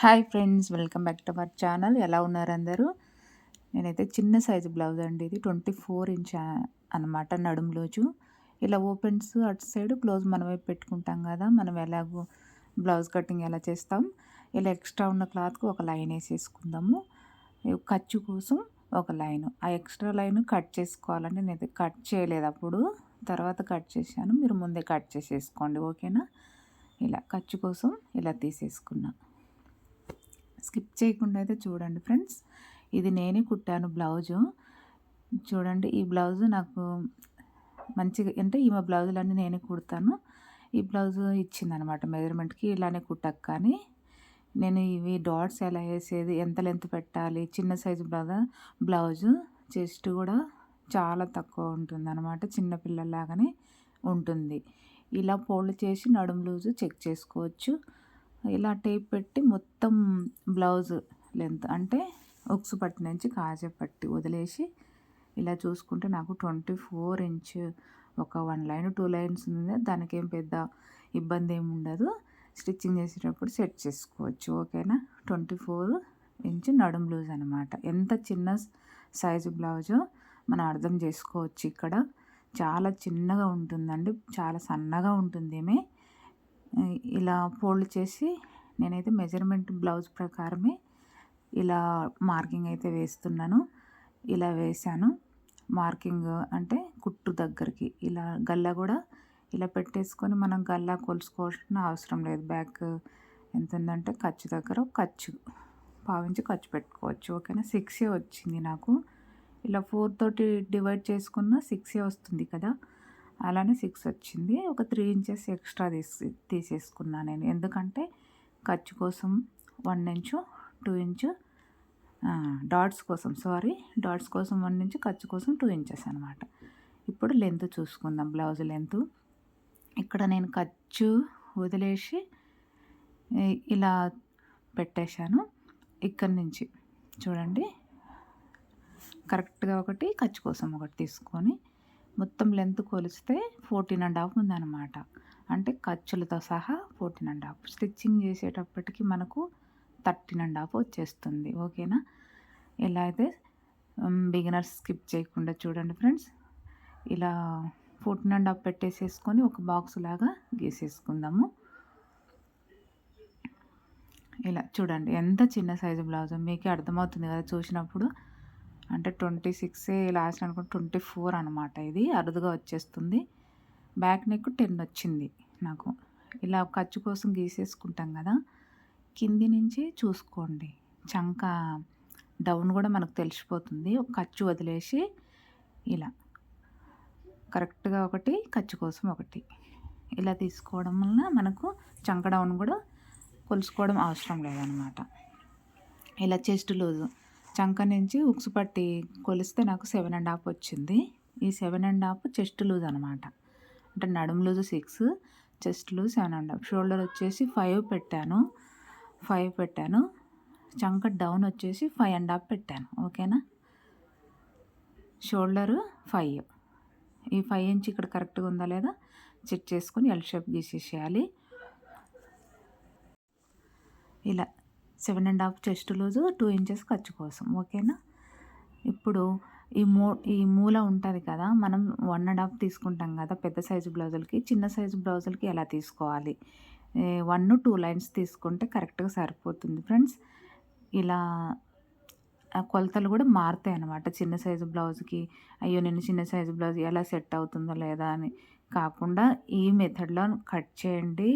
Hi friends welcome back to our channel. ఎలా ఉన్నారు అందరూ? నేనైతే చిన్న సైజు బ్లౌజ్ అండి ఇది ట్వంటీ ఫోర్ ఇంచ్ అనమాట నడుములోజు ఇలా ఓపెన్స్ అటు సైడ్ క్లోజ్ మనమే పెట్టుకుంటాం కదా మనం ఎలాగో బ్లౌజ్ కటింగ్ ఎలా చేస్తాం? ఇలా ఎక్స్ట్రా ఉన్న క్లాత్కి ఒక లైన్ వేసేసుకుందాము. ఖర్చు కోసం ఒక లైన్. ఆ ఎక్స్ట్రా లైన్ కట్ చేసుకోవాలంటే నేను కట్ చేయలేదు అప్పుడు. తర్వాత కట్ చేశాను. మీరు ముందే కట్ చేసేసుకోండి ఓకేనా? ఇలా ఖర్చు కోసం ఇలా తీసేసుకున్నా. స్కిప్ చేయకుండా అయితే చూడండి ఫ్రెండ్స్. ఇది నేనే కుట్టాను బ్లౌజు. చూడండి ఈ బ్లౌజు నాకు మంచిగా అంటే ఈమె బ్లౌజులన్నీ నేనే కుడతాను. ఈ బ్లౌజ్ ఇచ్చిందనమాట మెజర్మెంట్కి ఇలానే కుట్టక కానీ. నేను ఇవి డాట్స్ ఎలా వేసేది ఎంత లెంత్ పెట్టాలి చిన్న సైజు బ్లౌజ్ బ్లౌజు చెస్ట్ కూడా చాలా తక్కువ ఉంటుంది అనమాట చిన్నపిల్లలాగానే ఉంటుంది. ఇలా ఫోల్డ్ చేసి నడుము లూజు చెక్ చేసుకోవచ్చు. ఇలా టేప్ పెట్టి మొత్తం బ్లౌజ్ లెంత్ అంటే ఉక్సు పట్టి నుంచి కాజా పట్టి వదిలేసి ఇలా చూసుకుంటే నాకు ట్వంటీ ఫోర్ ఇంచ్ ఒక వన్ లైన్ టూ లైన్స్ ఉంది. దానికి ఏం పెద్ద ఇబ్బంది ఏమి ఉండదు. స్టిచ్చింగ్ చేసేటప్పుడు సెట్ చేసుకోవచ్చు. ఓకేనా? ట్వంటీ ఫోర్ ఇంచ్ నడుం లూజ్ అనమాట ఎంత చిన్న సైజు బ్లౌజో మనం అర్థం చేసుకోవచ్చు ఇక్కడ. చాలా చిన్నగా ఉంటుందండి. చాలా సన్నగా ఉంటుంది ఏమే. ఇలా ఫోల్డ్ చేసి నేనైతే మెజర్మెంట్ బ్లౌజ్ ప్రకారమే ఇలా మార్కింగ్ అయితే వేస్తున్నాను. ఇలా వేసాను మార్కింగ్ అంటే కుట్టు దగ్గరికి ఇలా గల్లా కూడా ఇలా పెట్టేసుకొని మనం గల్లా కొలుసుకోవాల్సిన అవసరం లేదు. బ్యాక్ ఎంత ఉందంటే ఖర్చు దగ్గర ఖర్చు పావించి ఖర్చు పెట్టుకోవచ్చు. ఓకేనా? సిక్సే వచ్చింది నాకు. ఇలా ఫోర్ తోటి డివైడ్ చేసుకున్న సిక్సే వస్తుంది కదా? అలానే సిక్స్ వచ్చింది. ఒక త్రీ ఇంచెస్ ఎక్స్ట్రా తీసి తీసేసుకున్నాను నేను. ఎందుకంటే ఖర్చు కోసం one inch two inch dots కోసం సారీ డాట్స్ కోసం వన్ ఇంచు ఖర్చు కోసం టూ ఇంచెస్ అనమాట ఇప్పుడు లెంత్ చూసుకుందాం బ్లౌజ్ లెంత్ ఇక్కడ నేను ఖర్చు వదిలేసి ఇలా పెట్టేశాను. ఇక్కడి నుంచి చూడండి కరెక్ట్గా ఒకటి ఖర్చు కోసం ఒకటి తీసుకొని మొత్తం లెంత్ కొలిస్తే ఫోర్టీన్ అండ్ హాఫ్ ఉందన్నమాట. అంటే ఖర్చులతో సహా ఫోర్టీన్ అండ్ హాఫ్. స్టిచ్చింగ్ చేసేటప్పటికి మనకు థర్టీన్ అండ్ హాఫ్ వచ్చేస్తుంది. ఓకేనా? ఇలా అయితే బిగినర్స్ స్కిప్ చేయకుండా చూడండి ఫ్రెండ్స్. ఇలా ఫోర్టీన్ అండ్ హాఫ్ పెట్టేసేసుకొని ఒక బాక్స్ లాగా గీసేసుకుందాము. ఇలా చూడండి ఎంత చిన్న సైజు బ్లౌజ్? మీకే అర్థమవుతుంది కదా చూసినప్పుడు. అంటే ట్వంటీ సిక్స్ లాస్ట్ అనుకుంటే ట్వంటీ ఫోర్ అనమాట ఇది. అరుదుగా వచ్చేస్తుంది. బ్యాక్ నెక్ టెన్ వచ్చింది నాకు. ఇలా ఖర్చు కోసం గీసేసుకుంటాం కదా. కింది నుంచి చూసుకోండి. చంక డౌన్ కూడా మనకు తెలిసిపోతుంది. ఒక ఖర్చు వదిలేసి ఇలా. కరెక్ట్గా ఒకటి ఖర్చు కోసం ఒకటి. ఇలా తీసుకోవడం వలన మనకు చంక డౌన్ కూడా కొలుసుకోవడం అవసరం లేదనమాట ఇలా చెస్ట్ లూజు. చంక నుంచి ఉక్స్ పట్టి కొలిస్తే నాకు సెవెన్ అండ్ హాఫ్ వచ్చింది. ఈ seven and half chest loose అనమాట. అంటే నడుము loose six chest loose seven and half shoulder వచ్చేసి ఫైవ్ పెట్టాను. ఫైవ్ పెట్టాను. చంక డౌన్ వచ్చేసి ఫైవ్ అండ్ హాఫ్ పెట్టాను. ఓకేనా షోల్డరు ఫైవ్ ఈ ఫైవ్ ఇంచ్ ఇక్కడ కరెక్ట్గా ఉందా లేదా? చెక్ చేసుకొని ఎల్ షేప్ గీసేసేయాలి. ఇలా. Seven and half chest loose two inches ఖర్చు కోసం ఓకేనా? ఇప్పుడు ఈ మూ ఈ మూల ఉంటుంది కదా మనం వన్ అండ్ హాఫ్ తీసుకుంటాం కదా పెద్ద సైజు బ్లౌజులకి చిన్న సైజు బ్లౌజులకి ఎలా తీసుకోవాలి? వన్ టూ లైన్స్ తీసుకుంటే కరెక్ట్గా సరిపోతుంది ఫ్రెండ్స్. ఇలా కొలతలు కూడా మారుతాయి అన్నమాట. చిన్న సైజు బ్లౌజ్కి అయ్యో నేను చిన్న సైజు బ్లౌజ్ ఎలా సెట్ అవుతుందో లేదా అని కాకుండా ఈ మెథడ్లో కట్ చేయండి.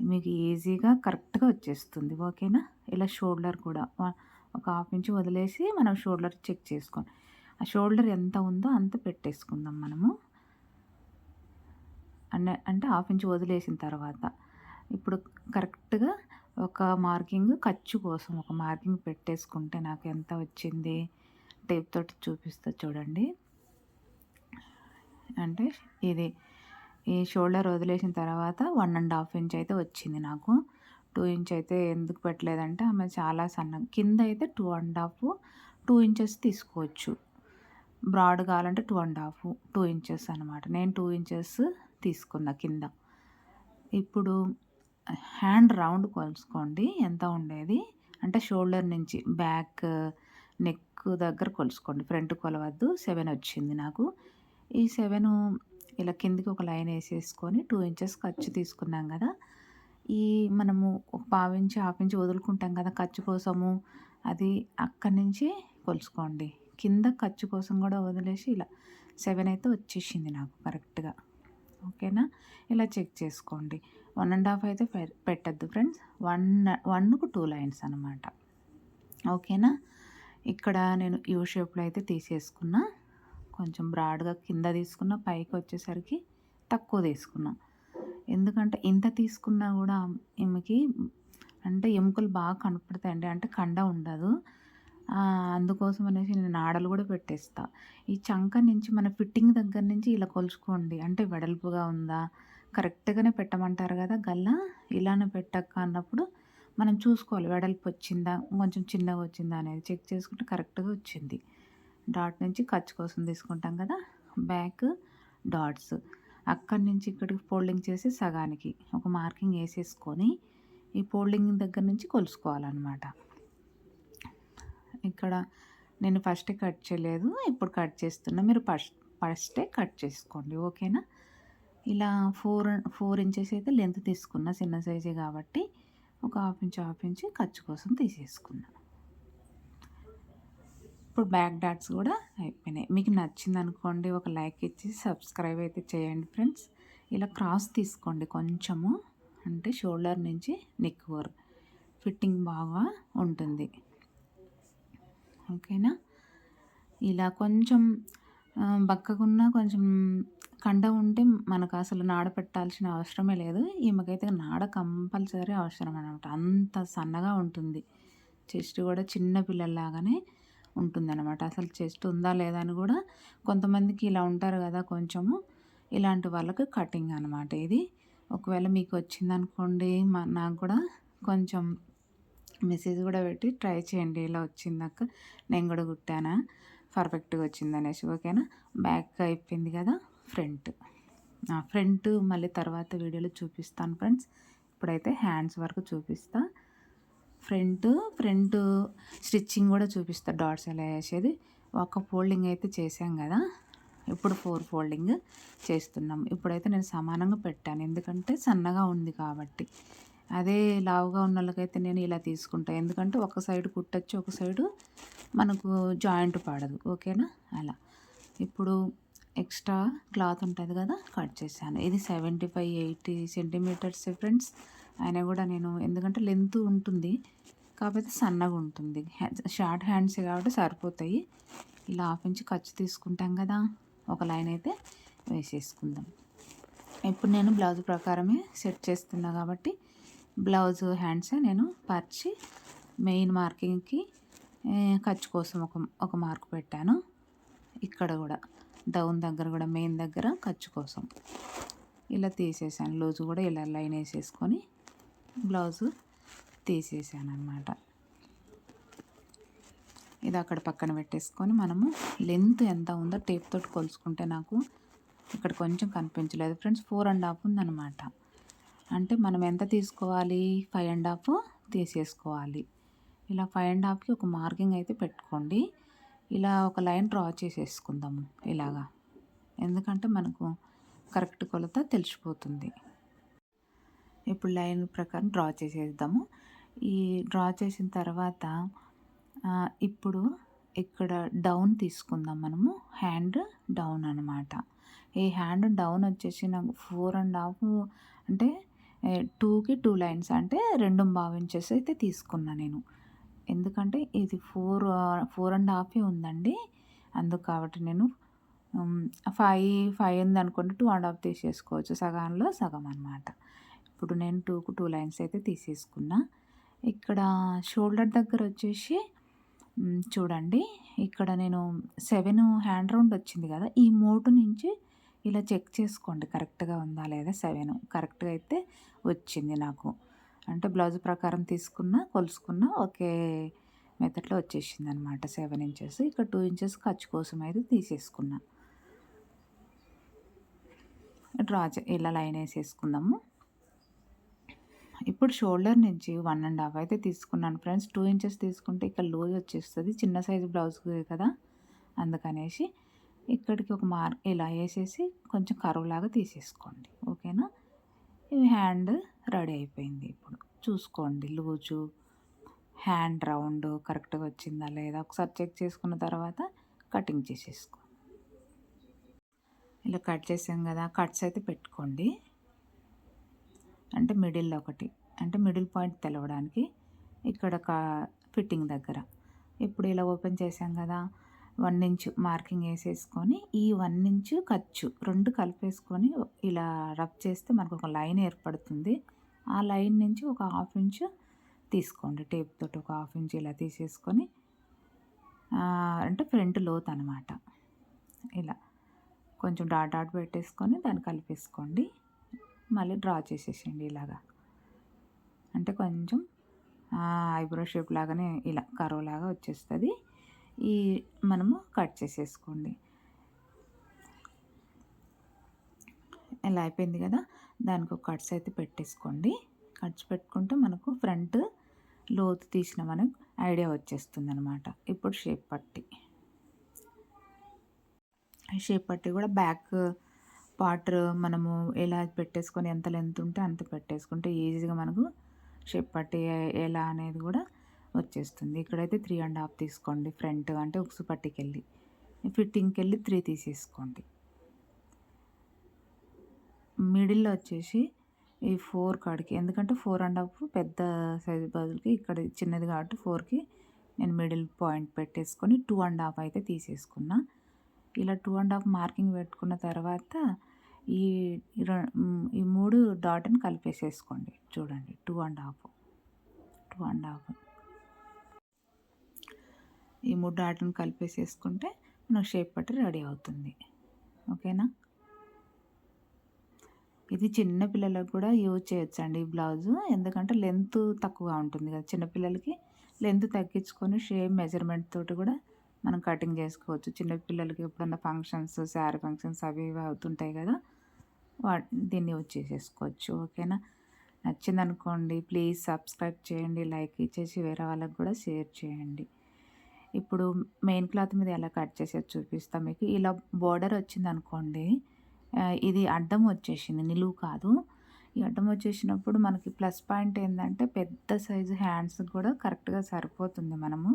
మీకు ఈజీగా కరెక్ట్గా వచ్చేస్తుంది. ఓకేనా? ఇలా షోల్డర్ కూడా ఒక హాఫ్ ఇంచ్ వదిలేసి మనం షోల్డర్ చెక్ చేసుకోండి ఆ షోల్డర్ ఎంత ఉందో అంత పెట్టేసుకుందాం మనము. అంటే అంటే హాఫ్ ఇంచ్ వదిలేసిన తర్వాత ఇప్పుడు కరెక్ట్గా ఒక మార్కింగ్ ఖర్చు కోసం ఒక మార్కింగ్ పెట్టేసుకుంటే నాకు ఎంత వచ్చింది? టేప్ తోటి చూపిస్తా చూడండి. అంటే ఇది ఈ షోల్డర్ వదిలేసిన తర్వాత వన్ అండ్ హాఫ్ ఇంచ్ అయితే వచ్చింది నాకు. టూ ఇంచ్ అయితే ఎందుకు పెట్టలేదంటే ఆమె చాలా సన్న కింద అయితే two and half two inches తీసుకోవచ్చు. బ్రాడ్ కావాలంటే two and half two inches అనమాట నేను టూ ఇంచెస్ తీసుకున్నా కింద. ఇప్పుడు హ్యాండ్ రౌండ్ కొలుసుకోండి. ఎంత ఉండేది? అంటే షోల్డర్ నుంచి బ్యాక్ నెక్ దగ్గర కొలుసుకోండి. ఫ్రంట్ కొలవద్దు. సెవెన్ వచ్చింది నాకు. ఈ సెవెన్ ఇలా కిందికి ఒక లైన్ వేసేసుకొని టూ ఇంచెస్ ఖర్చు తీసుకున్నాం కదా. ఈ మనము ఒక పావు ఇంచు హాఫ్ ఇంచు వదులుకుంటాం కదా ఖర్చు కోసము. అది అక్కడి నుంచి కొలుసుకోండి. కింద ఖర్చు కోసం కూడా వదిలేసి ఇలా సెవెన్ అయితే వచ్చేసింది నాకు కరెక్ట్గా ఓకేనా? ఇలా చెక్ చేసుకోండి. వన్ అండ్ హాఫ్ అయితే పెట్టద్దు ఫ్రెండ్స్ వన్ వన్కు టూ లైన్స్ అనమాట ఓకేనా? ఇక్కడ నేను యూ షేప్లో అయితే తీసేసుకున్నా. కొంచెం బ్రాడ్గా కింద తీసుకున్న పైకి వచ్చేసరికి తక్కువ తీసుకున్నా. ఎందుకంటే ఇంత తీసుకున్నా కూడా ఈమెకి అంటే ఎముకలు బాగా కనపడతాయండి. అంటే కండ ఉండదు. అందుకోసం అనేసి నేను నాడలు కూడా పెట్టేస్తా. ఈ చంక నుంచి మన ఫిట్టింగ్ దగ్గర నుంచి ఇలా కొలుచుకోండి. అంటే వెడల్పుగా ఉందా? కరెక్ట్గానే పెట్టమంటారు కదా గల్లా? ఇలానే పెట్టక్క అన్నప్పుడు మనం చూసుకోవాలి. వెడల్పు వచ్చిందా? కొంచెం చిన్నగా వచ్చిందా అనేది చెక్ చేసుకుంటే కరెక్ట్గా వచ్చింది. డాట్ నుంచి ఖర్చు కోసం తీసుకుంటాం కదా బ్యాక్ డాట్స్. అక్కడి నుంచి ఇక్కడికి ఫోల్డింగ్ చేసి సగానికి ఒక మార్కింగ్ వేసేసుకొని ఈ ఫోల్డింగ్ దగ్గర నుంచి కొలుసుకోవాలన్నమాట. ఇక్కడ నేను ఫస్ట్ కట్ చేయలేదు ఇప్పుడు కట్ చేస్తున్నా. మీరు ఫస్ట్ ఫస్టే కట్ చేసుకోండి ఓకేనా? ఇలా ఫోర్ ఫోర్ ఇంచెస్ అయితే లెంత్ తీసుకున్నా చిన్న సైజే కాబట్టి ఒక హాఫ్ ఇంచ్ హాఫ్ ఇంచ్ ఖర్చు కోసం తీసేసుకున్నా. ఇప్పుడు బ్యాక్ డాట్స్ కూడా అయిపోయినాయి. మీకు నచ్చింది అనుకోండి ఒక లైక్ ఇచ్చి సబ్స్క్రైబ్ అయితే చేయండి ఫ్రెండ్స్. ఇలా క్రాస్ తీసుకోండి కొంచెము. అంటే షోల్డర్ నుంచి నెక్ వరకు. ఫిట్టింగ్ బాగా ఉంటుంది. ఓకేనా? ఇలా కొంచెం బక్కకున్న కొంచెం కండ ఉంటే మనకు అసలు నాడ పెట్టాల్సిన అవసరమే లేదు. ఈమెకైతే నాడ కంపల్సరీ అవసరం అనమాట అంత సన్నగా ఉంటుంది. చెస్ట్ కూడా చిన్న పిల్లల్లాగానే ఉంటుందన్నమాట. అసలు చెస్ట్ ఉందా లేదా అని కూడా కొంతమందికి ఇలా ఉంటారు కదా కొంచెము. ఇలాంటి వాళ్ళకి కటింగ్ అనమాట ఇది. ఒకవేళ మీకు వచ్చిందనుకోండి మా నాకు కూడా కొంచెం మెసేజ్ కూడా పెట్టి ట్రై చేయండి. ఇలా వచ్చిందాక నేను కూడా కుట్టానా? పర్ఫెక్ట్గా వచ్చింది అనేసి ఓకేనా? బ్యాక్ అయిపోయింది కదా ఫ్రంట్. ఫ్రంట్ మళ్ళీ తర్వాత వీడియోలో చూపిస్తాను ఫ్రెండ్స్. ఇప్పుడైతే హ్యాండ్స్ వరకు చూపిస్తా. ఫ్రంట్ ఫ్రంట్ స్టిచ్చింగ్ కూడా చూపిస్తా. డాట్స్ ఎలా వేసేది. ఒక ఫోల్డింగ్ అయితే చేసాం కదా. ఇప్పుడు ఫోర్ ఫోల్డింగ్ చేస్తున్నాం. ఇప్పుడైతే నేను సమానంగా పెట్టాను. ఎందుకంటే సన్నగా ఉంది కాబట్టి. అదే లావుగా ఉన్న వాళ్ళకైతే నేను ఇలా తీసుకుంటాను ఎందుకంటే ఒక సైడ్ కుట్టచ్చు ఒక సైడు మనకు జాయింట్ పడదు. ఓకేనా? అలా. ఇప్పుడు ఎక్స్ట్రా క్లాత్ ఉంటుంది కదా కట్ చేశాను. ఇది seventy five eighty centimeters friends అయినా కూడా నేను ఎందుకంటే లెంత్ ఉంటుంది. కాకపోతే సన్నగా ఉంటుంది. షార్ట్ హ్యాండ్స్ కాబట్టి సరిపోతాయి. ఇలా హాఫ్ ఇంచ్ ఖర్చు తీసుకుంటాం కదా. ఒక లైన్ అయితే వేసేసుకుందాం. ఇప్పుడు నేను బ్లౌజ్ ప్రకారమే సెట్ చేస్తున్నా కాబట్టి బ్లౌజ్ హ్యాండ్స్ నేను పరిచి మెయిన్ మార్కింగ్కి ఖర్చు కోసం ఒక ఒక మార్క్ పెట్టాను. ఇక్కడ కూడా డౌన్ దగ్గర కూడా మెయిన్ దగ్గర ఖర్చు కోసం. ఇలా తీసేసాను. లూజు కూడా ఇలా లైన్ వేసేసుకొని బ్లౌజు తీసేసాను అనమాట ఇది అక్కడ పక్కన పెట్టేసుకొని మనము లెంత్ ఎంత ఉందో టేప్ తోటి కొలుచుకుంటే నాకు ఇక్కడ కొంచెం కనిపించలేదు. ఫ్రెండ్స్ ఫోర్ అండ్ హాఫ్ ఉందన్నమాట. అంటే మనం ఎంత తీసుకోవాలి? ఫైవ్ అండ్ హాఫ్ తీసేసుకోవాలి. ఇలా ఫైవ్ అండ్ హాఫ్కి ఒక మార్కింగ్ అయితే పెట్టుకోండి. ఇలా ఒక లైన్ డ్రా చేసేసుకుందాము ఇలాగా. ఎందుకంటే మనకు కరెక్ట్ కొలత తెలిసిపోతుంది. ఇప్పుడు లైన్ ప్రకారం డ్రా చేసేద్దాము. ఈ డ్రా చేసిన తర్వాత ఇప్పుడు ఇక్కడ డౌన్ తీసుకుందాం మనము. హ్యాండ్ డౌన్ అనమాట ఈ హ్యాండ్ డౌన్ వచ్చేసి నాకు ఫోర్ అండ్ హాఫ్ అంటే టూకి టూ లైన్స్ అంటే రెండు ఇంచెస్ అయితే తీసుకున్నా నేను. ఎందుకంటే ఇది ఫోర్ ఫోర్ అండ్ హాఫే ఉందండి. అందుకు కాబట్టి నేను ఫైవ్ ఫైవ్ ఉంది అనుకుంటే టూ అండ్ హాఫ్ తీసేసుకోవచ్చు. సగంలో సగం అనమాట ఇప్పుడు నేను టూకు టూ లైన్స్ అయితే తీసేసుకున్నా. ఇక్కడ షోల్డర్ దగ్గర వచ్చేసి చూడండి. ఇక్కడ నేను సెవెన్ హ్యాండ్ రౌండ్ వచ్చింది కదా ఈ మోటు నుంచి ఇలా చెక్ చేసుకోండి. కరెక్ట్గా ఉందా లేదా సెవెన్ కరెక్ట్గా అయితే వచ్చింది నాకు. అంటే బ్లౌజ్ ప్రకారం తీసుకున్న కొలుసుకున్న ఒకే మెథడ్లో వచ్చేసింది అనమాట సెవెన్ ఇంచెస్ ఇక్కడ టూ ఇంచెస్ ఖర్చు కోసం అయితే తీసేసుకున్నా. డ్రా ఇలా లైన్ వేసేసుకుందాము. ఇప్పుడు షోల్డర్ నుంచి వన్ అండ్ హాఫ్ అయితే తీసుకున్నాను ఫ్రెండ్స్. టూ ఇంచెస్ తీసుకుంటే ఇక్కడ లూజ్ వచ్చేస్తుంది. చిన్న సైజు బ్లౌజ్ కదా. అందుకనేసి ఇక్కడికి ఒక మార్క్ ఇలా వేసేసి కొంచెం కరువులాగా తీసేసుకోండి. ఓకేనా? ఇవి హ్యాండ్ రెడీ అయిపోయింది ఇప్పుడు. చూసుకోండి లూజు హ్యాండ్ రౌండ్ కరెక్ట్గా వచ్చిందా లేదా? ఒకసారి చెక్ చేసుకున్న తర్వాత కటింగ్ చేసేసుకో. ఇలా కట్ చేసాం కదా కట్స్ అయితే పెట్టుకోండి. అంటే మిడిల్ ఒకటి అంటే మిడిల్ పాయింట్ తెలవడానికి ఇక్కడ ఒక ఫిట్టింగ్ దగ్గర. ఇప్పుడు ఇలా ఓపెన్ చేసాం కదా వన్ ఇంచ్ మార్కింగ్ వేసేసుకొని ఈ వన్ ఇంచు ఖర్చు రెండు కలిపేసుకొని ఇలా రబ్ చేస్తే మనకు ఒక లైన్ ఏర్పడుతుంది. ఆ లైన్ నుంచి ఒక హాఫ్ ఇంచు తీసుకోండి టేప్ తోటి ఒక హాఫ్ ఇంచ్ ఇలా తీసేసుకొని అంటే ఫ్రంట్ లోత్ అనమాట ఇలా కొంచెం డాట్ డాట్ పెట్టేసుకొని దాన్ని కలిపేసుకోండి. మళ్ళీ డ్రా చేసేసేయండి ఇలాగా. అంటే కొంచెం ఐబ్రో షేప్ లాగానే ఇలా కరువు లాగా వచ్చేస్తుంది. ఈ మనము కట్ చేసేసుకోండి. ఇలా అయిపోయింది కదా? దానికి ఒక కట్స్ అయితే పెట్టేసుకోండి. కట్స్ పెట్టుకుంటే మనకు ఫ్రంట్ లోతు తీసిన మనకు ఐడియా వచ్చేస్తుంది అనమాట ఇప్పుడు షేప్ పట్టి. షేప్ పట్టి కూడా బ్యాక్ వాటర్ మనము ఎలా పెట్టేసుకొని ఎంత లెంత్ ఉంటే అంత పెట్టేసుకుంటే ఈజీగా మనకు షేప్ పట్టి ఎలా అనేది కూడా వచ్చేస్తుంది. ఇక్కడైతే త్రీ అండ్ హాఫ్ తీసుకోండి. ఫ్రంట్ అంటే ఉక్సు పట్టికి ఫిట్టింగ్కి వెళ్ళి త్రీ తీసేసుకోండి. మిడిల్లో వచ్చేసి ఈ ఫోర్ కాడికి ఎందుకంటే ఫోర్ అండ్ హాఫ్ పెద్ద సైజు బదులుకి ఇక్కడ చిన్నది కాబట్టి ఫోర్కి నేను మిడిల్ పాయింట్ పెట్టేసుకొని టూ అండ్ హాఫ్ అయితే తీసేసుకున్నా. ఇలా టూ అండ్ హాఫ్ మార్కింగ్ పెట్టుకున్న తర్వాత ఈ ఈ మూడు డాట్ని కలిపేసేసుకోండి. చూడండి two and half two and half ఈ మూడు డాట్ని కలిపేసేసుకుంటే మనకు షేప్ పట్టి రెడీ అవుతుంది. ఓకేనా ఇది చిన్న పిల్లలకు కూడా యూజ్ చేయొచ్చు అండి ఈ బ్లౌజు ఎందుకంటే లెంత్ తక్కువగా ఉంటుంది కదా చిన్నపిల్లలకి లెంత్ తగ్గించుకొని షేప్ మెజర్మెంట్ తోటి కూడా మనం కటింగ్ చేసుకోవచ్చు. చిన్నపిల్లలకి ఎప్పుడన్నా ఫంక్షన్స్ శారీ ఫంక్షన్స్ అవి ఇవి అవుతుంటాయి కదా వా దీన్ని యూజ్ చేసేసుకోవచ్చు. ఓకేనా? నచ్చింది అనుకోండి ప్లీజ్ సబ్స్క్రైబ్ చేయండి లైక్ ఇచ్చేసి వేరే వాళ్ళకి కూడా షేర్ చేయండి. ఇప్పుడు మెయిన్ క్లాత్ మీద ఎలా కట్ చేసేది చూపిస్తాం మీకు. ఇలా బోర్డర్ వచ్చింది అనుకోండి ఇది అడ్డం వచ్చేసింది నిలువు కాదు. ఈ అడ్డం వచ్చేసినప్పుడు మనకి ప్లస్ పాయింట్ ఏంటంటే పెద్ద సైజు హ్యాండ్స్ కూడా కరెక్ట్గా సరిపోతుంది మనము.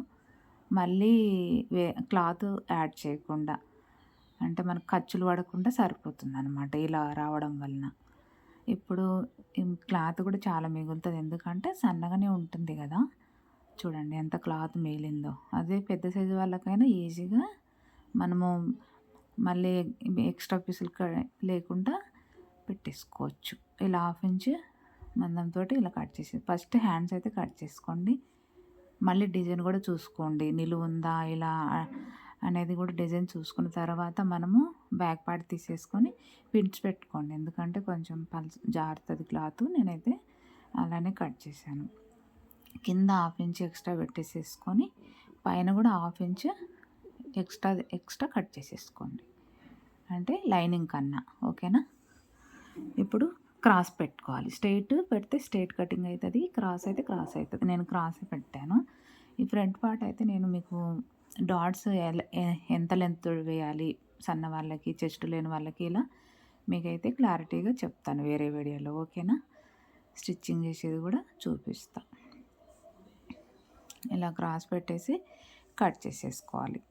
మళ్ళీ వే క్లాత్ యాడ్ చేయకుండా అంటే మనకు ఖర్చులు పడకుండా సరిపోతుంది అనమాట ఇలా రావడం వలన. ఇప్పుడు క్లాత్ కూడా చాలా మిగులుతుంది. ఎందుకంటే సన్నగానే ఉంటుంది కదా. చూడండి ఎంత క్లాత్ మిగిలిందో. అదే పెద్ద సైజు వాళ్ళకైనా ఈజీగా మనము మళ్ళీ ఎక్స్ట్రా పీసులు లేకుండా పెట్టేసుకోవచ్చు. ఇలా హాఫ్ ఇంచ్ మందంతో ఇలా కట్ చేసి ఫస్ట్ హ్యాండ్స్ అయితే కట్ చేసుకోండి. మళ్ళీ డిజైన్ కూడా చూసుకోండి. నిలువుందా ఇలా అనేది కూడా డిజైన్ చూసుకున్న తర్వాత మనము బ్యాక్ పార్ట్ తీసేసుకొని పిన్స్ పెట్టుకోండి. ఎందుకంటే కొంచెం పల్స్ జారుతుంది క్లాత్. నేనైతే అలానే కట్ చేశాను. కింద హాఫ్ ఇంచ్ ఎక్స్ట్రా పెట్టేసేసుకొని పైన కూడా half inch extra extra cut చేసేసుకోండి. అంటే లైనింగ్ కన్నా. ఓకేనా? ఇప్పుడు క్రాస్ పెట్టుకోవాలి. స్ట్రైట్ పెడితే స్ట్రైట్ కటింగ్ అవుతుంది క్రాస్ అయితే క్రాస్ అవుతుంది నేను క్రాస్ పెట్టాను. ఈ ఫ్రంట్ పార్ట్ అయితే నేను మీకు డాట్స్ ఎంత లెంత్ వేయాలి సన్న వాళ్ళకి చెస్ట్ లేని వాళ్ళకి ఇలా మీకైతే క్లారిటీగా చెప్తాను వేరే వీడియోలో ఓకేనా? స్టిచ్చింగ్ చేసేది కూడా చూపిస్తా. ఇలా క్రాస్ పెట్టేసి కట్ చేసేసుకోవాలి.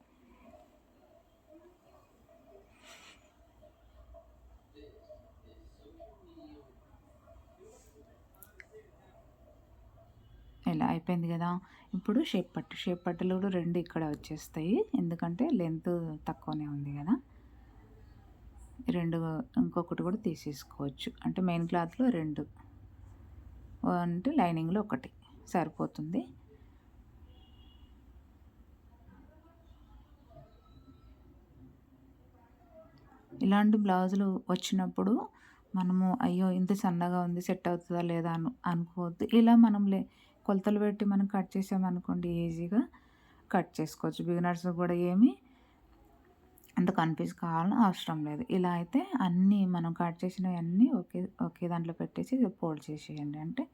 ఇలా అయిపోయింది కదా. ఇప్పుడు షేప్ పట్టు షేప్ పట్టులు కూడా రెండు ఇక్కడ వచ్చేస్తాయి. ఎందుకంటే లెంత్ తక్కువనే ఉంది కదా. రెండు ఇంకొకటి కూడా తీసేసుకోవచ్చు. అంటే మెయిన్ క్లాత్లో రెండు. అంటే లైనింగ్లో ఒకటి. సరిపోతుంది. ఇలాంటి బ్లౌజులు వచ్చినప్పుడు మనము అయ్యో ఇంత సన్నగా ఉంది సెట్ అవుతుందా లేదా అను అనుకోవద్దు. ఇలా మనం లే కొలతలు పెట్టి మనం కట్ చేసామనుకోండి ఈజీగా కట్ చేసుకోవచ్చు. బిగినర్స్ కూడా ఏమి అంత కన్ఫ్యూజ్ కావాలని అవసరం లేదు. ఇలా అయితే అన్నీ మనం కట్ చేసినవి అన్నీ ఒకే ఒకే దాంట్లో పెట్టేసి ఫోల్డ్ చేసేయండి. అంటే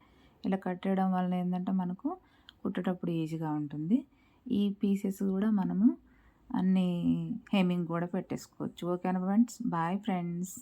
ఇలా కట్టడం వల్ల ఏంటంటే మనకు కుట్టేటప్పుడు ఈజీగా ఉంటుంది. ఈ పీసెస్ కూడా మనము అన్నీ హెమింగ్ కూడా పెట్టేసుకోవచ్చు. ఓకేనా ఫ్రెండ్స్? Bye friends.